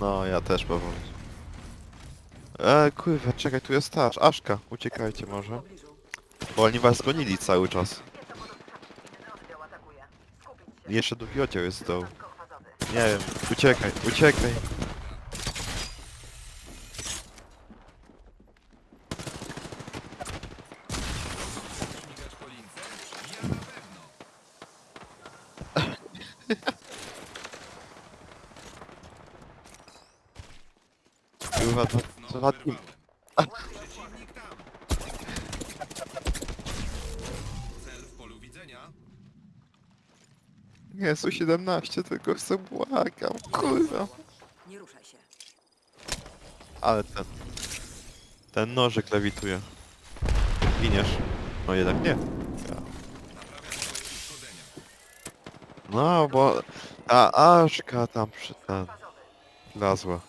No, ja też powoli. E, kurwa, czekaj, tu jest ta, Aszka. Uciekajcie może. Bo oni was gonili cały czas. Jeszcze drugi oddział jest z dołu. Nie wiem, uciekaj, uciekaj. Kurwa, to. Przeciwnik tam. Cel w polu widzenia. Nie, są 17, tylko chcę błagam, kurwa. Nie ruszaj się. Ale ten... Ten nożyk lewituje. Giniesz. No jednak nie. Ja. Naprawia swoje uszkodzenia. No, bo ta Aszka tam przy ten... Lazła.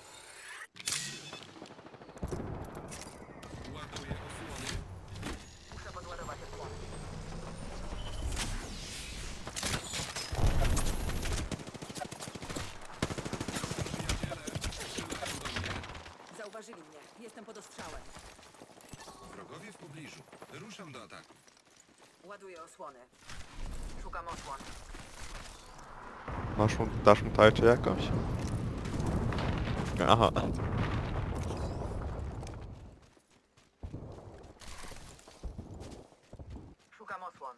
Ruszam do ataku. Ładuję osłony. Szukam osłon. Masz mu, dasz mu tarczę jakąś? Aha. Szukam osłon.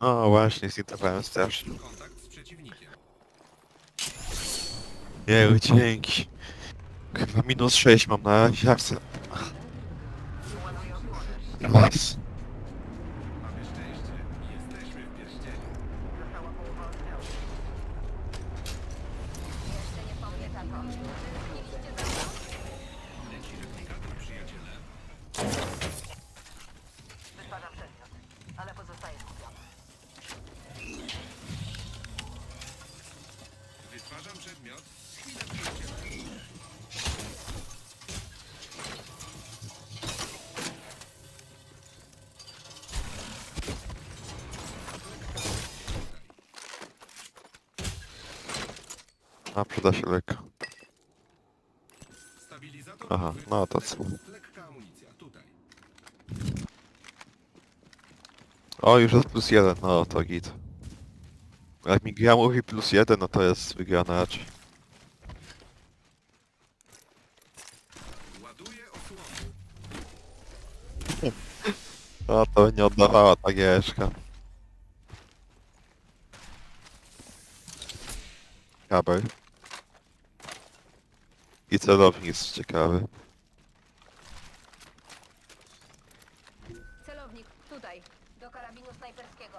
O, właśnie, zintowałem strasznie. Kontakt z przeciwnikiem. Jeju, dzięki. Chyba minus 6 mam na razie, jak chcę. Was. Wytwarzam przedmiot. Chwilę, przyjaciele. A, przyda się lek. Stabilizator Aha, no to co? Lekka amunicja, tutaj. O, już jest plus jeden, no to git. Jak mi gra mówi plus jeden, no to jest wygrana raczej. No to nie oddawała ta giereczka. Kabel. I celownik jest ciekawy. Celownik, tutaj, do karabinu snajperskiego.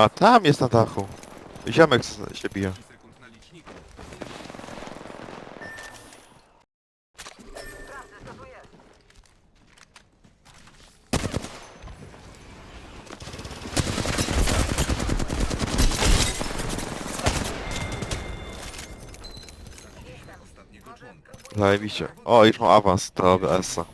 A tam jest na dachu. Ziomek z- się bije. 30 sekund na liczniku. Sprawdzę, co tu jest. Zabiliśmy ostatniego członka. Zajebiście. O, już mam awans do OBS-a.